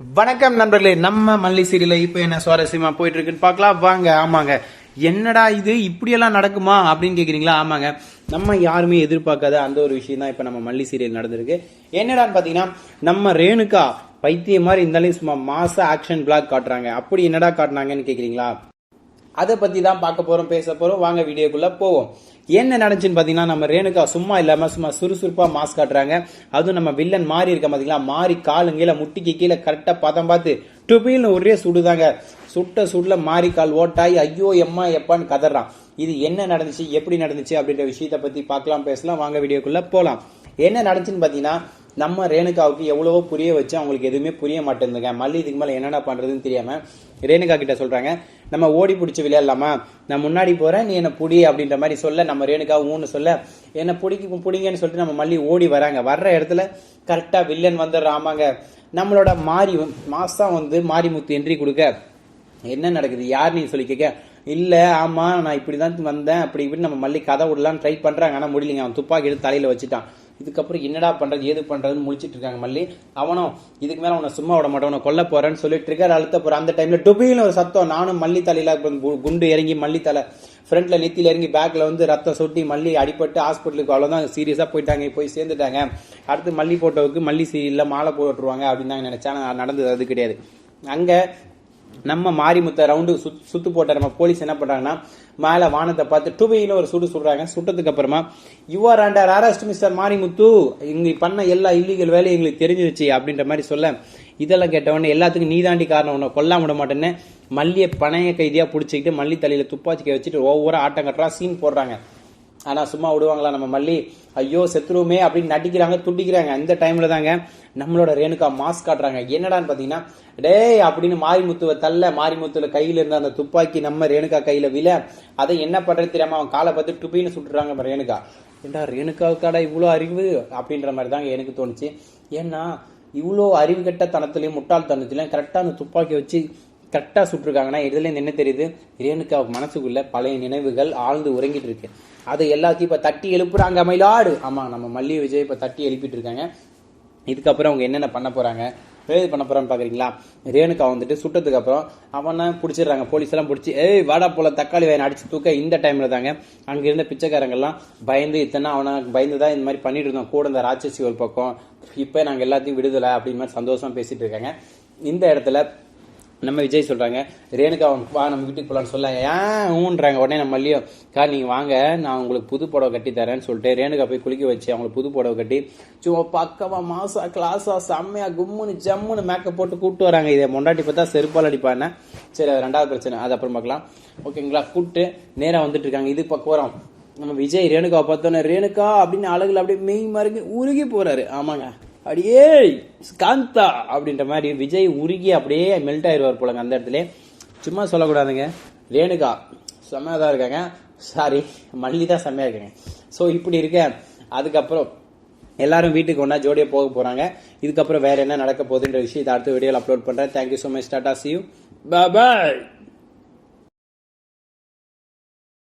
வணக்கம் நண்பர்களே நம்ம மல்லி சீரியல இப்போ என்ன சுவாரஸ்யமா போயிட்டு இருக்குன்னு பார்க்கலாம். வாங்க ஆமாங்க. என்னடா இது? இப்படியெல்லாம் நடக்குமா? அப்படின்னு கேக்குறீங்களா? ஆமாங்க. நம்ம யாருமே எதிர்பார்க்காத அந்த ஒரு விஷயம் தான் இப்போ நம்ம மல்லி சீரியல் நடந்திருக்கு. என்னடான்னு பார்த்தீங்கன்னா நம்ம ரேணுகா பைத்தியம் மாதிரி இருந்தாலும் சும்மா மாச ஆக்ஷன் பிளாக் காட்டுறாங்க. அப்படி என்னடா காட்டுனாங்கன்னு கேக்குறீங்களா? அதை பத்தி தான் பார்க்க போறோம் பேச போறோம். வாங்க வீடியோக்குள்ள போவோம். என்ன நடந்துச்சுன்னு பாத்தீங்கன்னா நம்ம ரேணுகா சும்மா இல்லாம சும்மா சுறுசுறுப்பா மாஸ் காட்டுறாங்க. அதுவும் நம்ம வில்லன் மாறி இருக்க பாத்தீங்களா மாறி காலுங்கீழ முட்டிக்கு கீழே கரெக்டா பதம் பார்த்து டுபில்னு ஒரே சுடுதாங்க சுட்ட சுடல மாறி கால் ஓட்டாய் ஐயோ எம்மா எப்பான்னு கதறான். இது என்ன நடந்துச்சு எப்படி நடந்துச்சு அப்படின்ற விஷயத்தை பத்தி பார்க்கலாம் பேசலாம். வாங்க வீடியோக்குள்ள போலாம். என்ன நடந்துச்சுன்னு பாத்தீங்கன்னா நம்ம ரேணுகாவுக்கு எவ்வளவோ புரிய வச்சு அவங்களுக்கு எதுவுமே புரிய மாட்டேங்குதுங்க. மல்லி இதுக்கு மேல என்னென்ன பண்றதுன்னு தெரியாம ரேணுகா கிட்ட சொல்றாங்க. நம்ம ஓடி பிடிச்சி விளையாடலாமா? நான் முன்னாடி போறேன் நீ என்ன புடி அப்படின்ற மாதிரி சொல்ல நம்ம ரேணுகா ஊன்னு சொல்ல என்ன பிடிக்கும் பிடிங்கன்னு சொல்லிட்டு நம்ம மல்லி ஓடி வராங்க. வர்ற இடத்துல கரெக்டா வில்லன் வந்துடுறான் ஆமாங்க. நம்மளோட மாரி மாசம் வந்து மாரிமுத்து என்ட்ரி கொடுக்க. என்ன நடக்குது? யார் நீ சொல்லி கேட்க? இல்ல ஆமா நான் இப்படிதான் வந்தேன் அப்படி இப்படி நம்ம மல்லி கதை விடலாம்னு ட்ரை பண்றாங்க. ஆனா முடியலைங்க. அவன் துப்பாக்கி எடுத்து தலையில வச்சுட்டான். இதுக்கப்புறம் என்னடா பண்றது ஏது பண்றதுன்னு முடிச்சிட்டு இருக்காங்க மல்லி. அவனும் இதுக்கு மேல அவனை சும்மா விட மாட்டேன் கொல்ல போறேன்னு சொல்லி ட்ரிகர் அழுத்த போறான். அந்த டைம்ல டுபின்னு ஒரு சத்தம். நானும் மல்லி தலையில குண்டு இறங்கி மல்லி தலை ஃப்ரண்ட்ல நெத்தியில இறங்கி பேக்ல வந்து ரத்தம் சொட்டி மல்லி அடிபட்டு ஹாஸ்பிட்டலுக்கு அவ்வளவுதான் சீரியஸா போயிட்டாங்க. போய் சேர்ந்துட்டாங்க. அடுத்து மல்லி போட்டோவுக்கு மல்லி சீரியல்ல மாலை போட்டுருவாங்க அப்படின்னு தான் நினைச்சா நடந்தது அது கிடையாது. அங்க நம்ம மாரிமுத்த ரவுண்டு சுத் சுத்து போட்ட நம்ம போலீஸ் என்ன பண்றாங்கன்னா மேல வானத்தை பார்த்து டுபையில ஒரு சுடு சுடுறாங்க. சுட்டதுக்கு அப்புறமா your under arrest mister Marimuthu. இங்க பண்ண எல்லா இல்லீகல் வேலையும் எங்களுக்கு தெரிஞ்சிருச்சு அப்படின்ற மாதிரி சொல்ல இதெல்லாம் கேட்டவொடனே எல்லாத்துக்கும் நீதாண்டி காரணம் உன்னை கொல்லாம விட மாட்டேன்னு மல்லியை பணைய கைதியா பிடிச்சிக்கிட்டு மல்லி தலையில துப்பாக்கி வச்சுட்டு ஒவ்வொரு ஆட்டம் கட்டுறா சீன் போடுறாங்க. ஆனால் சும்மா விடுவாங்களா? நம்ம மல்லி ஐயோ செத்துருவோமே அப்படின்னு நடிக்கிறாங்க துடிக்கிறாங்க அந்த டைம்ல தாங்க நம்மளோட ரேணுகா மாஸ்க் காட்டுறாங்க. என்னடான்னு பார்த்தீங்கன்னா டேய் அப்படின்னு மாரிமுத்துவை தள்ள மாரிமுத்துவில் கையில் இருந்த அந்த துப்பாக்கி நம்ம ரேணுகா கையில் விழ அதை என்ன பண்றது தெரியாம அவன் காலை பார்த்து டுபின்னு சுட்டுறாங்க நம்ம ரேணுகா. ஏண்டா ரேணுகாவுக்காடா இவ்வளோ அறிவு? அப்படின்ற மாதிரி தாங்க எனக்கு தோணுச்சு. ஏன்னா இவ்வளோ அறிவு கெட்ட முட்டாள் முட்டாள்தனத்திலையும் கரெக்டாக அந்த துப்பாக்கி வச்சு கரெக்டாக சுட்டிருக்காங்கன்னா இதுல என்ன தெரியுது? ரேணுக்கா மனசுக்குள்ளே பழைய நினைவுகள் ஆழ்ந்து உறங்கிட்டு இருக்கு. அதை எல்லாத்தையும் இப்போ தட்டி எழுப்புறாங்க மயிலாடு ஆமாம் நம்ம மல்லிகை விஜய் இப்போ தட்டி எழுப்பிட்டு இருக்காங்க. இதுக்கப்புறம் அவங்க என்னென்ன பண்ண போகிறாங்க ஏது பண்ண போகிறான்னு பார்க்குறீங்களா ரேணுகா வந்துட்டு சுட்டதுக்கு அப்புறம் அவனை பிடிச்சிடுறாங்க. போலீஸ் எல்லாம் பிடிச்சி ஏய் வாடா போல தக்காளி வேன் அடிச்சு தூக்க இந்த டைமில் தாங்க. அங்கே இருந்த பிச்சைக்காரங்கள்லாம் பயந்து இத்தனை அவனை பயந்து தான் இந்த மாதிரி பண்ணிட்டு இருந்தோம். கூட இந்த ராட்சசி ஒரு பக்கம். இப்போ நாங்கள் எல்லாத்தையும் விடுதலை அப்படின்னு மாதிரி சந்தோஷமாக பேசிகிட்டு இருக்காங்க. இந்த இடத்துல நம்ம விஜய் சொல்கிறாங்க ரேணுகா அவன் வா நம்ம வீட்டுக்கு போகலான்னு சொல்ல ஏன்? ஊன்றாங்க. உடனே நம்ம மல்லியோ கார் நீங்கள் வாங்க நான் உங்களுக்கு புது புடவை கட்டி தரேன்னு சொல்லிட்டு ரேணுகா போய் குளிக்க வச்சு அவங்களுக்கு புது புடவை கட்டி சும்மா பக்கமாக மாசா கிளாஸா செம்மையாக கும்முன்னு ஜம்முன்னு மேக்கப் போட்டு கூப்பிட்டு வராங்க. இதை மொண்டாட்டி பார்த்தா செருப்பால் அடிப்பானே சரி அது ரெண்டாவது பிரச்சனை. அது அப்புறம் பார்க்கலாம். ஓகேங்களா கூப்பிட்டு நேராக வந்துட்டு இருக்காங்க. இது பக்கம் நம்ம விஜய் ரேணுகாவை பார்த்தோன்னே ரேணுகா அப்படின்னு அழகுல அப்படியே மெய் மறுங்கி உருகி போகிறாரு ஆமாங்க. அப்படியே காந்தா அப்படின்ற மாதிரி விஜய் உருகி அப்படியே மெல்ட் ஆயிடுவார் போலங்க அந்த இடத்துல. சும்மா சொல்லக்கூடாதுங்க. ரேணுகா செம்மையாக தான் இருக்காங்க. சாரி மல்லி தான் செம்மையாக இருக்காங்க. ஸோ இப்படி இருக்க அதுக்கப்புறம் எல்லாரும் வீட்டுக்கு ஒன்றா ஜோடியாக போக போகிறாங்க இதுக்கப்புறம் வேறு என்ன நடக்க போகுதுன்ற விஷயத்தை அடுத்த வீடியோவில் அப்லோட் பண்ணுறேன் thank you so much tata see you bye